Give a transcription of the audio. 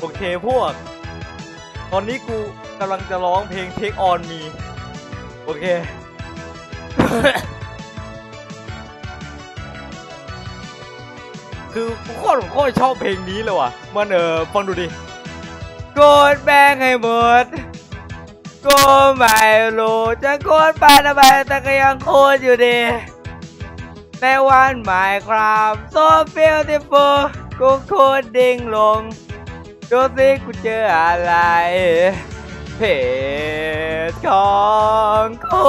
โอเคพวก ตอนนี้กูกำลังจะร้องเพลง Take On Me โอเค คือกูโคตรโคตรชอบเพลงนี้เลยว่ะ มันเออฟังดูดิกดแบงให้หมดก็ไม่รู้จะกดไปทำไมแต่ก็ยังโคตรอยู่ดี ในวันหมายครับ so beautiful กูโคตรดิ่งลงดูสิกูเจออะไรเพจของคู